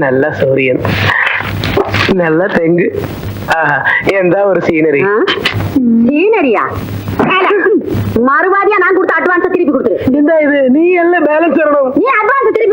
நல்ல சூரியன் நல்ல தெங்கு. ஆஹா, எந்த ஒரு சீனரி சீனரியா மறுவாதியா நான் கொடுத்த அட்வான்ஸ் திருப்பி கொடுத்துரு. இந்த இது? நீ எல்லாம் பேலன்ஸ் வரணும் நீ அட்வான்ஸ் திருப்பி